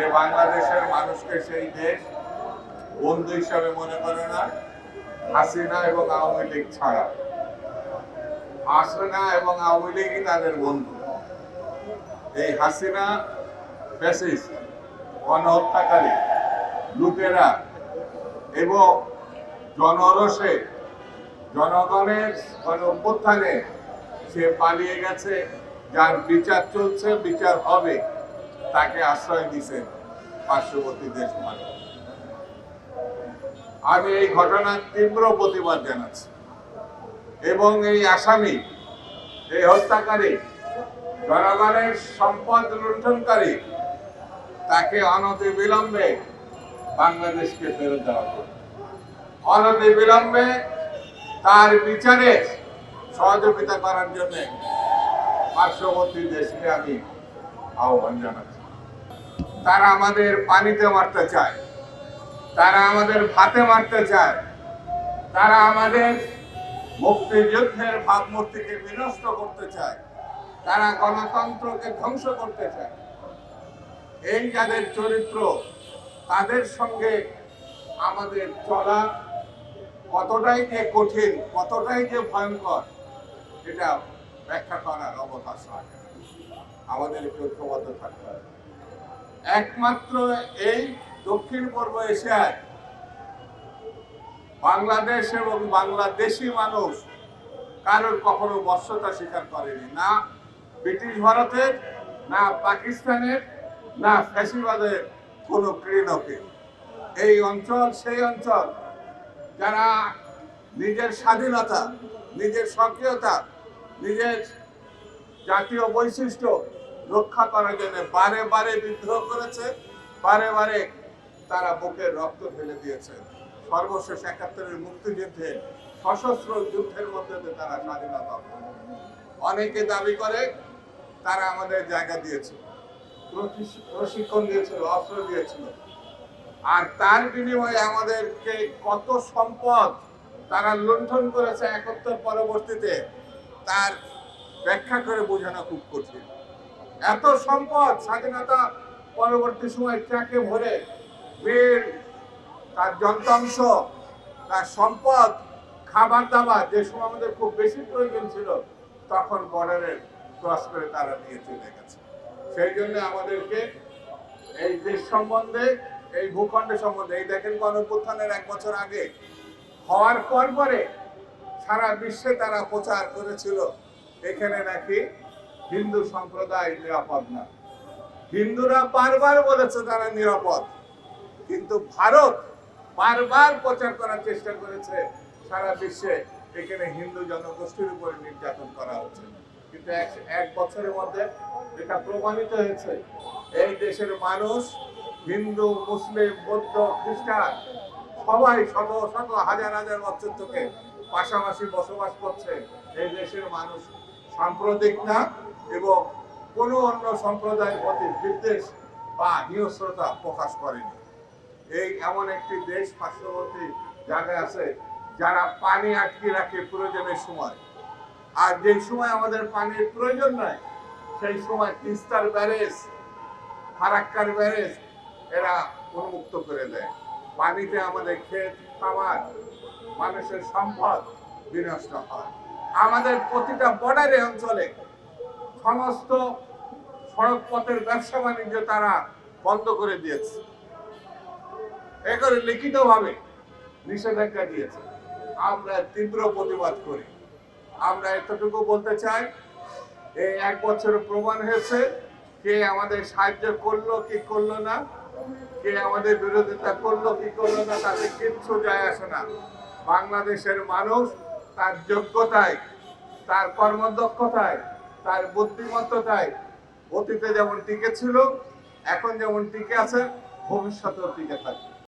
যে বাংলাদেশের মানুষকে সেই দেশ বন্ধু হিসাবে মনে করে না, হাসিনা এবং আওয়ামী লীগ ছাড়া। হাসিনা এবং আওয়ামী লীগই তাদের বন্ধু। এই হাসিনা ফ্যাসিস্ট গণহত্যাকারী, লুটেরা এবং জনরসে জনগণের গণ অভ্যুত্থানে সে পালিয়ে গেছে, যার বিচার চলছে, বিচার হবে। তাকে আশ্রয় দিছেন পার্শ্ববর্তী দেশ মানে আমি এই ঘটনার তীব্র প্রতিবাদ জানাচ্ছি। এবং এই আসামি, এই হত্যাকারী, জনগণের সম্পদ লুণ্ঠনকারী, তাকে অনতি বিলম্বে বাংলাদেশকে ফেরত দেওয়া অনতি বিলম্বে তার বিচারে সহযোগিতা করার জন্য পার্শ্ববর্তী দেশকে আমি আহ্বান জানাচ্ছি। তারা আমাদের পানিতে মারতে চায়। তারা আমাদের ভাতে মারতে চায়। তারা আমাদের মুক্তিযুদ্ধের ভাবমূর্তিকে বিনষ্ট করতে চায়। তারা গণতন্ত্রকে ধ্বংস করতে চায়। এই যাদের চরিত্র, তাদের সঙ্গে আমাদের চলা কতটাই যে কঠিন, কতটাই যে ভয়ঙ্কর, এটা ব্যাখ্যা করার অবকাশ না। আমাদের ঐক্যবদ্ধ থাকতে হবে। একমাত্র এই দক্ষিণ পূর্ব এশিয়ায় বাংলাদেশ এবং বাংলাদেশি মানুষ কারোর কখনো বর্ষতা স্বীকার করেনি। না ব্রিটিশ ভারতের, না পাকিস্তানের, না ফ্যাসিবাদের কোনো ক্রীড়কে। এই অঞ্চল, সেই অঞ্চল যারা নিজের স্বাধীনতা, নিজের সক্রিয়তা নিজের জাতীয় বৈশিষ্ট্য রক্ষা করার জন্য বারে বারে বিদ্রোহ করেছে, বারে বারে তারা বুকের রক্ত ফেলে দিয়েছে। সর্বশেষ একাত্তরের মুক্তিযুদ্ধে সশস্ত্র যুদ্ধের মধ্যে তারা স্বাধীনতা অনেকে দাবি করে তারা আমাদের জায়গা দিয়েছে। প্রশিক্ষণ দিয়েছিল, অস্ত্র দিয়েছিল। আর তার বিনিময়ে আমাদেরকে কত সম্পদ তারা লুণ্ঠন করেছে একাত্তর পরবর্তীতে, তার ব্যাখ্যা করে বোঝানো খুব কঠিন। এত সম্পদ স্বাধীনতা পরবর্তী সময় ট্রাকে ভরে বীর তার যন্ত্রাংশ, তার সম্পদ, খাবার দাবার, যে সময় আমাদের খুব বেশি প্রয়োজন ছিল, তখন বর্ডারের ক্রস করে তারা নিয়ে চলে গেছে। সেই জন্য আমাদেরকে এই দেশ সম্বন্ধে, এই ভূখণ্ডের সম্বন্ধে, এই দেখেন গণপুত্থানের এক বছর আগে, হওয়ার পর পরে সারা বিশ্বে তারা প্রচার করেছিল, এখানে নাকি হিন্দু সম্প্রদায় নিরাপদ না। হিন্দুরা বারবার বলেছে তারা নিরাপদ। কিন্তু ভারত বারবার প্রচার করার চেষ্টা করেছে সারা বিশ্বে। এখানে হিন্দু জনগোষ্ঠীর উপরে নির্যাতন করা হচ্ছে। কিন্তু এক- বছরের মধ্যে এটা প্রমাণিত হয়েছে। এই দেশের মানুষ, হিন্দু, মুসলিম, বৌদ্ধ, খ্রিস্টান, সবাই শত শত, হাজার হাজার বছর থেকে পাশাপাশি বসবাস করছে। এই দেশের মানুষ সাম্প্রতিক না, এবং কোনো অন্য সম্প্রদায়ের প্রতি বিদ্বেষ বা হিংস্রতা প্রকাশ করেনি। এই এমন একটি দেশ পার্শ্ববর্তী জায়গায় আছে, যারা পানি আটকে রাখে প্রয়োজনের সময়। আর যে সময় আমাদের পানির প্রয়োজন নয় সেই সময় তিস্তার ব্যারেজ, ফারাক্কার ব্যারেজ, এরা উন্মুক্ত করে দেয়। পানিতে আমাদের ক্ষেত, খামার, মানুষের সম্পদ বিনষ্ট হয়। আমাদের প্রতিটা বর্ডারে অঞ্চলে সমস্ত সড়ক পথের ব্যবসা বাণিজ্য তারা বন্ধ করে দিয়েছে। এ করে লিখিতভাবে নিষেধাজ্ঞা দিয়েছে। আমরা তীব্র প্রতিবাদ করি। আমরা এতটুকু বলতে চাই এই এক বছর প্রমাণ হয়েছে কে আমাদের সাহায্য করল, কি করল না, কে আমাদের বিরোধিতা করল, কি করল না, তাতে কিচ্ছু যায় আসে না। বাংলাদেশের মানুষ তার যোগ্যতায় তার কর্মদক্ষতায়, তার বুদ্ধিমত্ততায় অতীতে যেমন টিকে ছিল, এখন যেমন টিকে আছে, ভবিষ্যতেও টিকে থাকবে।